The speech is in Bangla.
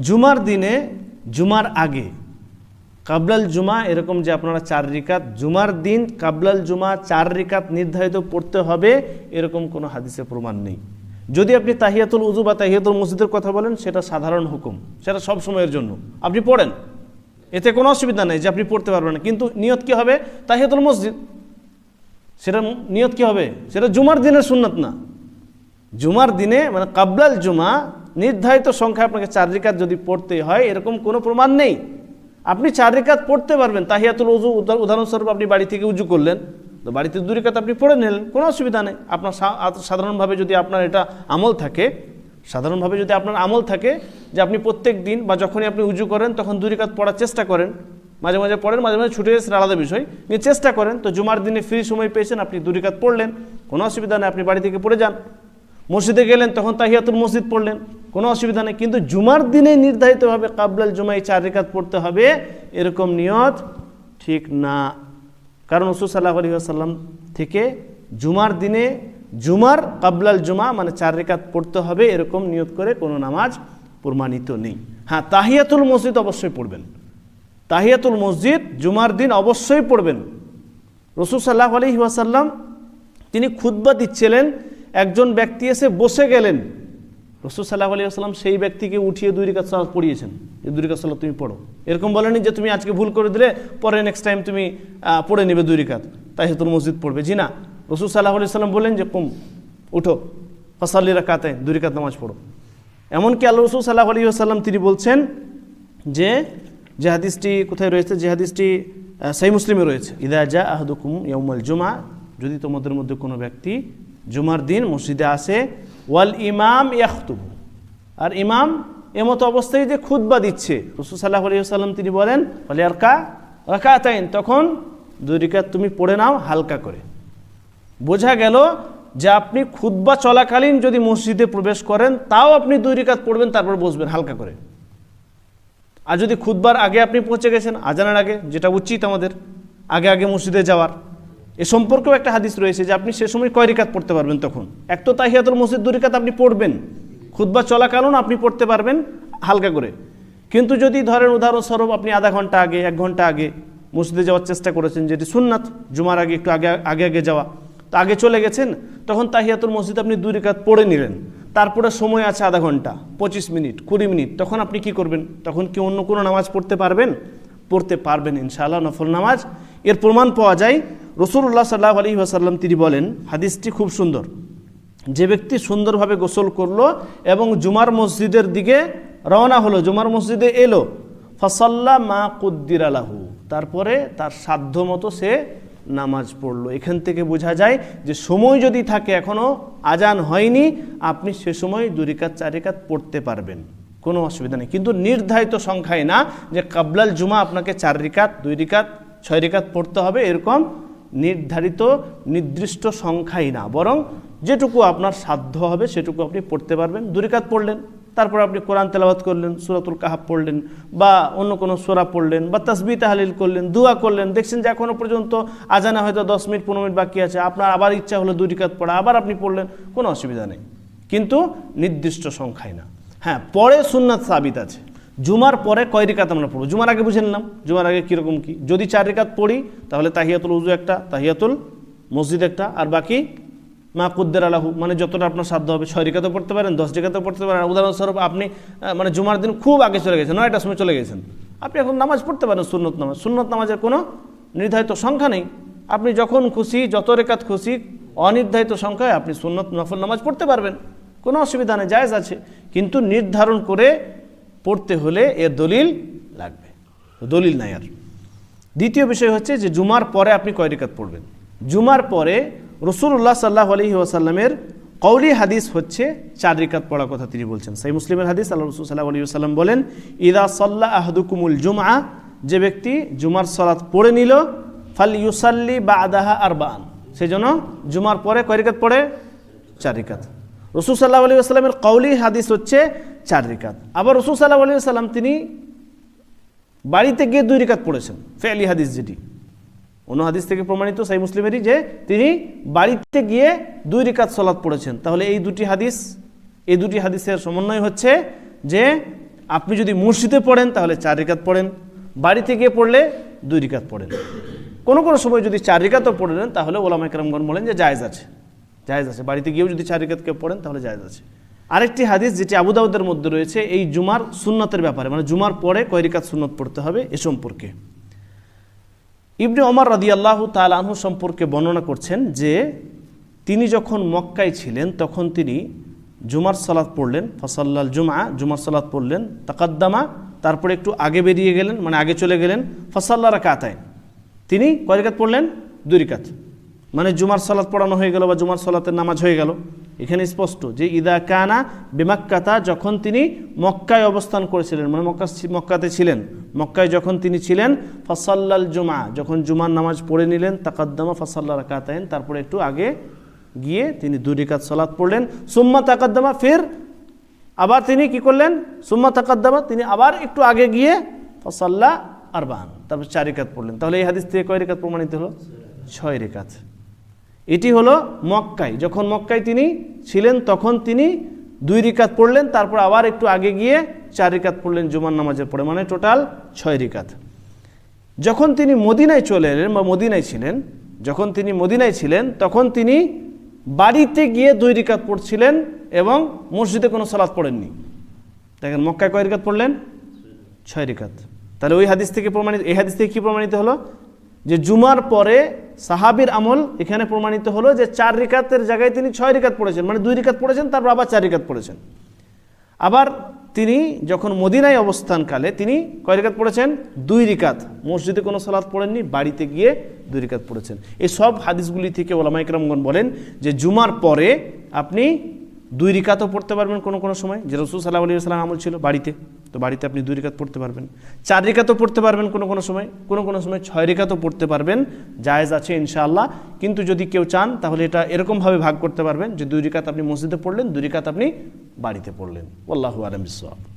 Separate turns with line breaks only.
জুমার দিনে, জুমার আগে। কাবলাল জুমা এরকম যে আপনারা চার রিকাত, জুমার দিন কাবলাল জুমা চার রিকাত নির্ধারিত পড়তে হবে, এরকম কোনো হাদিসে প্রমাণ নেই। যদি আপনি তাহিয়াতুল উজু বা তাহিয়াতুল মসজিদের কথা বলেন, সেটা সাধারণ হুকুম। সেটা সব সময়ের জন্য। আপনি পড়েন। এতে কোনো অসুবিধা নেই যে আপনি পড়তে পারবেন না। কিন্তু নিয়ত কি হবে? তাহিয়াতুল মসজিদ। সেটা নিয়ত কি হবে? সেটা জুমার দিনের সুন্নত না। জুমার দিনে মানে কাবলাল জুমা নির্ধারিত সংখ্যা আপনাকে চার রিকাত যদি পড়তে হয়, এরকম কোনো প্রমাণ নেই। আপনি চার রিকাত পড়তে পারবেন। তাহিয়াতুল উজু উদাহরণস্বরূপ আপনি বাড়ি থেকে উজু করলেন, তো বাড়িতে দু রিকাত আপনি পড়ে নিলেন, কোনো অসুবিধা নেই। আপনার সাধারণভাবে যদি আপনার এটা আমল থাকে, সাধারণভাবে যদি আপনার আমল থাকে যে আপনি প্রত্যেক দিন বা যখনই আপনি উজু করেন, তখন দু রিকাত পড়ার চেষ্টা করেন। মাঝে মাঝে পড়েন, মাঝে মাঝে ছুটে এসে আলাদা বিষয় কিন্তু চেষ্টা করেন। তো জুমার দিনে ফ্রি সময় পেয়েছেন, আপনি দু রিকাত পড়লেন, কোনো অসুবিধা নেই, আপনি বাড়ি থেকে পড়ে যান। মসজিদে গেলেন, তখন তাহিয়াতুল মসজিদ পড়লেন। কোনো অসুবিধা নেই। কিন্তু জুমার দিনে নির্ধারিতভাবে কাবলাল জুমাই চার রেখাত পড়তে হবে, এরকম নিয়ত ঠিক না। কারণ রসুল সাল্লাহ আলী আসাল্লাম থেকে জুমার দিনে জুমার কাবলাল জুমা মানে চার রেখাত পড়তে হবে, এরকম নিয়ত করে কোনো নামাজ প্রমাণিত নেই। হ্যাঁ তাহিয়াতুল মসজিদ অবশ্যই পড়বেন। তাহিয়াতুল মসজিদ জুমার দিন অবশ্যই পড়বেন। রসুল সাল্লাহ আলী ওয়াসাল্লাম তিনি খুদ্া দিচ্ছিলেন, একজন ব্যক্তি এসে বসে গেলেন। রসুল সাল্লাহ আলী আসসালাম সেই ব্যক্তিকে উঠিয়ে দুই রিকাত সালাত পড়িয়েছেন। যে দুই রিকাত সালাত তুমি পড়ো। এরকম বলেনি যে তুমি আজকে ভুল করে দিলে, পরে নেক্সট টাইম তুমি পড়ে নেবে দুই রিকাত। তাই তোর মসজিদ পড়বে। জি না। রসুল সাল্লাহ আলি সাল্লাম বললেন যে, কুম, উঠো। ফসাল্লি রাকাতে দুই রিকাত নামাজ পড়ো। এমনকি আল্লাহ রসুল সাল্লাহ আলী আসাল্লাম তিনি বলছেন যে যে হাদিসটি কোথায় রয়েছে? যে হাদিসটি সেই মুসলিমে রয়েছে। ইদা জা আহদুকুম ইয়ৌমাল জুমা যদি তোমাদের মধ্যে কোনো ব্যক্তি জুমার দিন মসজিদে আসে ওয়াল ইমাম ইয়াখতুবু। আর ইমাম এমতো অবস্থায় যে খুতবা দিচ্ছে, রসুল সাল্লাহ আলী সাল্লাম তিনি বলেন বলে আর কা রাকাতাইন তখন দুই রিকাত তুমি পড়ে নাও হালকা করে। বোঝা গেল যে আপনি খুতবা চলাকালীন যদি মসজিদে প্রবেশ করেন, তাও আপনি দুই রিকাত পড়বেন, তারপর বসবেন হালকা করে। আর যদি খুদবার আগে আপনি পৌঁছে গেছেন, আজানের আগে, যেটা উচিত আমাদের, আগে আগে মসজিদে যাওয়ার। এ সম্পর্কেও একটা হাদিস রয়েছে যে আপনি সে সময় কয় রিকাত পড়তে পারবেন তখন? এক তো তাহিয়াতুল মসজিদ দু রিকাত আপনি পড়বেন। খুদবা চলাকালীন আপনি পড়তে পারবেন হালকা করে। কিন্তু যদি ধরেন উদাহরণস্বরূপ আপনি আধা ঘণ্টা আগে, এক ঘণ্টা আগে মসজিদে যাওয়ার চেষ্টা করেছেন, যেটি সুন্নাত, জুমার আগে একটু আগে আগে আগে যাওয়া। তো আগে চলে গেছেন, তখন তাহিয়াতুল মসজিদ আপনি দুই রিকাত পড়ে নিলেন। তারপরে সময় আছে আধা ঘণ্টা, পঁচিশ মিনিট, কুড়ি মিনিট, তখন আপনি কি করবেন? তখন কি অন্য কোনো নামাজ পড়তে পারবেন? পড়তে পারবেন ইনশাআল্লাহ নফল নামাজ। এর প্রমাণ পাওয়া যায় রসুল্লাহ সাল্লাহ আলী আসাল্লাম তিনি বলেন, হাদিসটি খুব সুন্দর। যে ব্যক্তি সুন্দরভাবে গোসল করল এবং জুমার মসজিদের দিকে রওনা হলো, জুমার মসজিদে এলো, ফসল্লা মা কুদ্দির আলাহু তারপরে তার সাধ্য মতো সে নামাজ পড়ল। এখান থেকে বোঝা যায় যে সময় যদি থাকে এখনও আজান হয়নি, আপনি সে সময় দুরিকাত, চারিকাত পড়তে পারবেন। কোনো অসুবিধা নেই। কিন্তু নির্ধারিত সংখ্যায় না যে কাবলাল জুমা আপনাকে চার রিকাত, দুই রিকাত, ছয় রিকাত পড়তে হবে, এরকম নির্ধারিত নির্দিষ্ট সংখ্যাই না, বরং যেটুকু আপনার সাধ্য হবে সেটুকু আপনি পড়তে পারবেন। দুরিকাত পড়লেন, তারপর আপনি কোরআন তেলাবাত করলেন, সুরাতুল কাহাব পড়লেন, বা অন্য কোনো সোরা পড়লেন, বা তসবি তাহালিল করলেন, দোয়া করলেন, দেখছেন যে এখনও পর্যন্ত আজানা হয়তো দশ মিনিট, পনেরো মিনিট বাকি আছে, আপনার আবার ইচ্ছা হলো দুরিকাত পড়া, আবার আপনি পড়লেন, কোনো অসুবিধা নেই। কিন্তু নির্দিষ্ট সংখ্যায় না। হ্যাঁ পরে সুন্নাত সাবিত আছে। জুমার পরে কয় রিকাত আমরা পড়ব? জুমার আগে বুঝে নিলাম জুমার আগে কীরকম কি? যদি চার রিকাত পড়ি, তাহলে তাহিয়াতুল উজু একটা, তাহিয়াতুল মসজিদ একটা, আর বাকি মা কুদ্দের আলাহু মানে যতটা আপনার সাধ্য হবে। ছয় রিকাতেও পড়তে পারেন, দশ রিকাতেও পড়তে পারেন। উদাহরণস্বরূপ আপনি মানে জুমার দিন খুব আগে চলে গেছেন, নয়টার সময় চলে গেছেন। আপনি এখন নামাজ পড়তে পারেন, সুন্নত নামাজ। সুন্নত নামাজের কোনো নির্ধারিত সংখ্যা নেই। আপনি যখন খুশি, যত রেখাত খুশি, অনির্ধারিত সংখ্যায় আপনি সুন্নত নফল নামাজ পড়তে পারবেন। কোনো অসুবিধা নেই, জায়জ আছে। কিন্তু নির্ধারণ করে পড়তে হলে এর দলিল লাগবে। দলিল নাই আর। দ্বিতীয় বিষয় হচ্ছে যে জুমার পরে আপনি কয় রেখাত পড়বেন? জুমার পরে রসুল্লাহ সাল্লাহ আলহি ওয়াসাল্লামের কৌলি হাদিস হচ্ছে চার রিকাত পড়ার কথা তিনি বলছেন। সেই মুসলিমের হাদিস আল্লাহ রসুল সাল্লাহ আলী সাল্লাম বলেন, ইদা সাল্লাহ আহদুকুমুল জুমা যে ব্যক্তি জুমার সলাৎ পড়ে নিল ফাল ইউসাল্লি বা আদাহা আর বান সেই জন্য জুমার পরে কয় রিকাত পড়ে? চার রিকাত। রসুল সাল্লাহ আলী আসসালামের কৌলি হাদিস হচ্ছে চার রিকাত। আবার রসুল সাল্লাহ আলী সাল্লাম তিনি বাড়িতে গিয়ে দুই রিকাত পড়েছেন ফেলি হাদিস যেটি। অন্য হাদিস থেকে প্রমাণিত সাই মুসলিমেরই, যে তিনি বাড়িতে গিয়ে দুই রিকাত সলাৎ পড়েছেন। তাহলে এই দুটি হাদিস, এই দুটি হাদিসের সমন্বয় হচ্ছে যে আপনি যদি মসজিদে পড়েন, তাহলে চার রিকাত পড়েন। বাড়িতে গিয়ে পড়লে দুই রিকাত পড়েন। কোনো কোনো সময় যদি চার রিকাতও পড়ে নেন, তাহলে ওলামা একরামগণ বলেন যে জায়েজ আছে। জায়েজ আছে। বাড়িতে গিয়েও যদি চার রিকাত কেউ পড়েন, তাহলে জায়েজ আছে। আরেকটি হাদিস যেটি আবুদাউদের মধ্যে রয়েছে, এই জুমার সুন্নতের ব্যাপারে মানে জুমার পরে কয়রিকাত সুন্নত পড়তে হবে এ সম্পর্কে। ইবনে ওমর রাদি আল্লাহ তালাহু সম্পর্কে বর্ণনা করছেন যে, তিনি যখন মক্কায় ছিলেন, তখন তিনি জুমার সালাত পড়লেন, ফসল্লাল জুমা জুমার সালাত পড়লেন, তাকাদ্দামা, তারপরে একটু আগে বেরিয়ে গেলেন মানে আগে চলে গেলেন, ফসাল্লা রাকাতায় তিনি কয়রিকাত পড়লেন? দুই রিকাত। মানে জুমার সালাত পড়ানো হয়ে গেল বা জুমার সালাতের নামাজ হয়ে গেল। এখানে স্পষ্ট যে ইদা কানা বেমাক্কাতা যখন তিনি মক্কায় অবস্থান করেছিলেন মানে মক্কা মক্কাতে ছিলেন। মক্কায় যখন তিনি ছিলেন, ফসাল্লাল জুমা যখন জুমার নামাজ পড়ে নিলেন, তাকাদ্দামা ফসাল্লা রাকাতাইন, তারপরে একটু আগে গিয়ে তিনি দুই রিকাত সালাত পড়লেন। সুম্মা তাকাদ্দামা ফের আবার তিনি কি করলেন? সুম্মা তাকাদ্দামা, তিনি আবার একটু আগে গিয়ে ফসাল্লা আরবান, তারপর চার রিকাত পড়লেন। তাহলে এই হাদিস থেকে কয় রিকাত প্রমাণিত হলো? ছয় রিকাত। এটি হলো মক্কায়। যখন মক্কায় তিনি ছিলেন, তখন তিনি দুই রিকাত পড়লেন, তারপর আবার একটু আগে গিয়ে চার রিকাত পড়লেন জুমার নামাজের পড়ে মানে টোটাল ছয় রিকাত। যখন তিনি মদিনায় চলে এলেন বা মদিনায় ছিলেন, যখন তিনি মদিনায় ছিলেন, তখন তিনি বাড়িতে গিয়ে দুই রিকাত পড়ছিলেন এবং মসজিদে কোনো সালাদ পড়েননি। দেখেন, মক্কায় কয় রিকাত পড়লেন? ছয় রিকাত। তাহলে ওই হাদিস থেকে প্রমাণিত, এই হাদিস থেকে কী প্রমাণিত হলো? যে জুমার পরে সাহাবির আমল এখানে প্রমাণিত হলো যে চার রিকাতের জায়গায় তিনি ছয় রিকাত পড়েছেন মানে দুই রিকাত পড়েছেন, তারপর আবার চার রিকাত পড়েছেন। আবার তিনি যখন মদিনায় অবস্থানকালে তিনি কয় রিকাত পড়েছেন? দুই রিকাত। মসজিদে কোনো সালাত পড়েননি, বাড়িতে গিয়ে দুই রিকাত পড়েছেন। এই সব হাদিসগুলি থেকে ওলামা ইকরামগণ বলেন যে জুমার পরে আপনি দুই রিকাতও পড়তে পারবেন কোনো কোনো সময়, যে রসুল সাল্লাহ আলী সাল্লাম আমল ছিল বাড়িতে। তো বাড়িতে আপনি দুই রেখাত পড়তে পারবেন। চার রেখাতও পড়তে পারবেন কোনো কোনো সময়, কোনো কোনো সময় ছয় রেখাতেও পড়তে পারবেন। জায়েজ আছে ইনশাআল্লাহ। কিন্তু যদি কেউ চান, তাহলে এটা এরকমভাবে ভাগ করতে পারবেন যে দুই রেখাত আপনি মসজিদে পড়লেন, দুই রেখাত আপনি বাড়িতে পড়লেন। আল্লাহু আলম বিসওয়াব